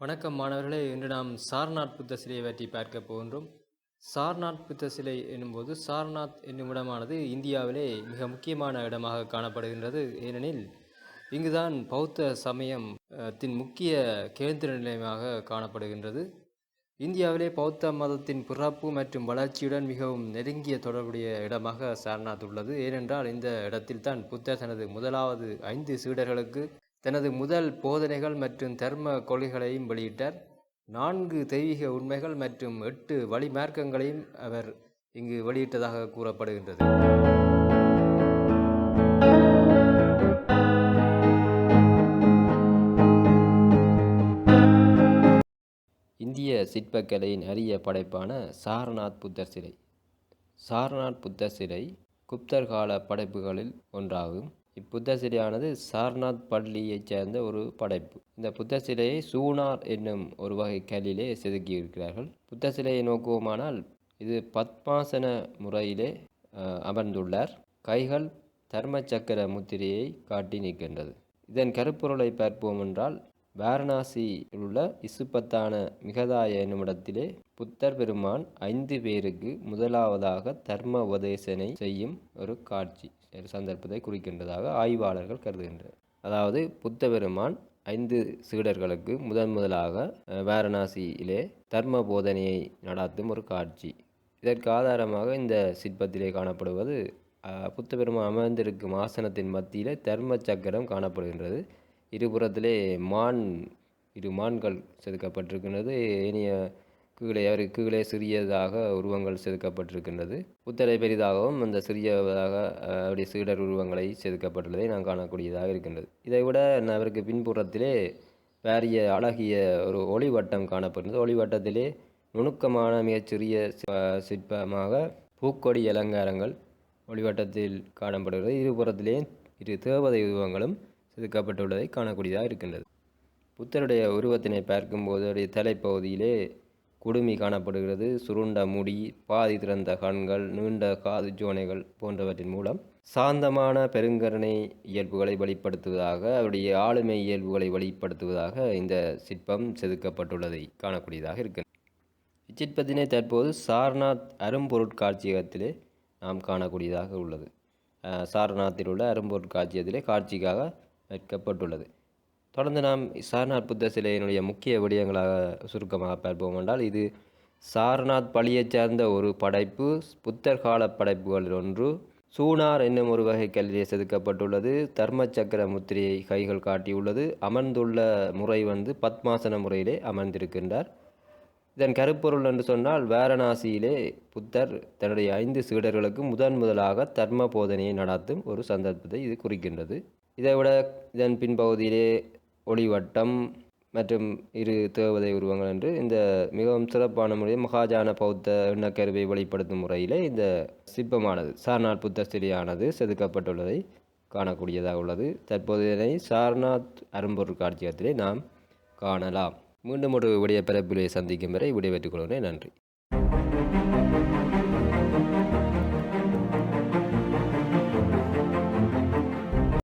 வணக்கம் மாணவர்களே இன்று நாம் சார்நாத் புத்த சிலையை பற்றி பார்க்க போகின்றோம். சார்நாத் புத்த சிலை என்னும்போது சார்நாத் என்னும் இடமானது இந்தியாவிலே மிக முக்கியமான இடமாக காணப்படுகின்றது. ஏனெனில் இங்குதான் பௌத்த சமயம் தின் முக்கிய கேந்திர நிலையமாக காணப்படுகின்றது. இந்தியாவிலே பௌத்த மதத்தின் பிறப்பு மற்றும் வளர்ச்சியுடன் மிகவும் நெருங்கிய தொடர்புடைய இடமாக சார்நாத் உள்ளது. ஏனென்றால் இந்த இடத்தில்தான் புத்தர் தனது முதலாவது ஐந்து சீடர்களுக்கு தனது முதல் போதனைகள் மற்றும் தர்ம கொள்கைகளையும் வெளியிட்டார். நான்கு தெய்வீக உண்மைகள் மற்றும் எட்டு வழிமார்க்கங்களையும் அவர் இங்கு வெளியிட்டதாக கூறப்படுகின்றது. இந்திய சிற்பக்கலையின் அரிய படைப்பான சாரநாத் புத்தர் சிலை. சாரநாத் புத்தர் சிலை குப்தர் கால படைப்புகளில் ஒன்றாகும். இப்புத்த சிலையானது சாரநாத் பள்ளியைச் சேர்ந்த ஒரு படைப்பு. இந்த புத்த சிலையை சூனார் என்னும் ஒரு வகை கல்லிலே செதுக்கியிருக்கிறார்கள். புத்த சிலையை நோக்குவோமானால் இது பத்மாசன முறையிலே அமர்ந்துள்ளார். கைகள் தர்ம சக்கர முத்திரையை காட்டி நிற்கின்றது. இதன் கருப்பொருளை பார்ப்போம் என்றால் வாரணாசியில் உள்ள இசுப்பத்தான மிகதாய என்னுமிடத்திலே புத்தர் பெருமான் ஐந்து பேருக்கு முதலாவதாக தர்ம உபதேசனை செய்யும் ஒரு காட்சி சந்தர்ப்பத்தை குறிக்கின்றதாக ஆய்வாளர்கள் கருதுகின்றனர். அதாவது புத்த பெருமான் ஐந்து சீடர்களுக்கு முதன் முதலாக வாரணாசியிலே தர்ம போதனையை நடாத்தும் ஒரு காட்சி. இதற்கு ஆதாரமாக இந்த சிற்பத்திலே காணப்படுவது புத்த பெருமான் அமர்ந்திருக்கும் ஆசனத்தின் மத்தியிலே தர்ம சக்கரம் காணப்படுகின்றது. இருபுறத்திலே மான் இரு மான்கள் செதுக்கப்பட்டிருக்கின்றது. ஏனைய கீழே அவருக்கு கீழே சிறியதாக உருவங்கள் செதுக்கப்பட்டிருக்கின்றது. புத்தரை பெரிதாகவும் அந்த சிறியதாக அஹ், அவருடைய சீடர் உருவங்களை செதுக்கப்பட்டுள்ளதை நாம் காணக்கூடியதாக இருக்கின்றது. இதை விட அவருக்கு பின்புறத்திலே வேறிய அழகிய ஒரு ஒளிவட்டம் காணப்படுகிறது. ஒளிவட்டத்திலே நுணுக்கமான மிகச்சிறிய சிற்பமாக பூக்கொடி அலங்காரங்கள் ஒளிவட்டத்தில் காணப்படுகிறது. இருபுறத்திலே இரு தேவதை உருவங்களும் செதுக்கப்பட்டுள்ளதை காணக்கூடியதாக இருக்கின்றது. புத்தருடைய உருவத்தினை பார்க்கும்போது அவருடைய தலைப்பகுதியிலே குடுமி காணப்படுகிறது. சுருண்ட முடி பாதி திறந்த கண்கள் நீண்ட காது ஜோனைகள் போன்றவற்றின் மூலம் சாந்தமான பெருங்கருணை இயல்புகளை வெளிப்படுத்துவதாக அவருடைய ஆளுமை இயல்புகளை வெளிப்படுத்துவதாக இந்த சிற்பம் செதுக்கப்பட்டுள்ளதை காணக்கூடியதாக இருக்கிறது இச்சிற்பத்தினை தற்போது சாரநாத் அரும்பொருட்காட்சியகத்திலே நாம் காணக்கூடியதாக உள்ளது. சாரநாத்தில் உள்ள அரும்பொருட்காட்சியகத்திலே காட்சிக்காக வைக்கப்பட்டுள்ளது. தொடர்ந்து நாம் சாரநாத் புத்த சிலையினுடைய முக்கிய விடயங்களாக சுருக்கமாக பார்ப்போம் என்றால் இது சாரநாத் பள்ளியைச் சார்ந்த ஒரு படைப்பு புத்தர் கால படைப்புகளில் ஒன்று. சூனார் என்னும் ஒரு வகை கல்லிலே செதுக்கப்பட்டுள்ளது. தர்ம சக்கர முத்திரையை கைகள் காட்டியுள்ளது. அமர்ந்துள்ள முறை வந்து பத்மாசன முறையிலே அமர்ந்திருக்கின்றார். இதன் கருப்பொருள் என்று சொன்னால் வாரணாசியிலே புத்தர் தன்னுடைய ஐந்து சீடர்களுக்கு முதன் முதலாக தர்ம போதனையை நடாத்தும் ஒரு சந்தர்ப்பத்தை இது குறிக்கின்றது. இதைவிட இதன் பின்பகுதியிலே ஒளிவட்டம் மற்றும் இரு தேவதை உருவங்கள் என்று இந்த மிகவும் சிறப்பான முறையில் மகாஜான பௌத்த எண்ணக்கருவை வெளிப்படுத்தும் முறையிலே இந்த சிற்பமானது சார்நாத் புத்தர் சிலையானது செதுக்கப்பட்டுள்ளதை காணக்கூடியதாக உள்ளது. தற்போது இதனை சார்நாத் அரும்பொருள் காட்சியகத்திலே நாம் காணலாம். மீண்டும் ஒரு விடைய பிறப்பிலே சந்திக்கும் வரை விடைபெற்றுக் கொள்கிறேன். நன்றி.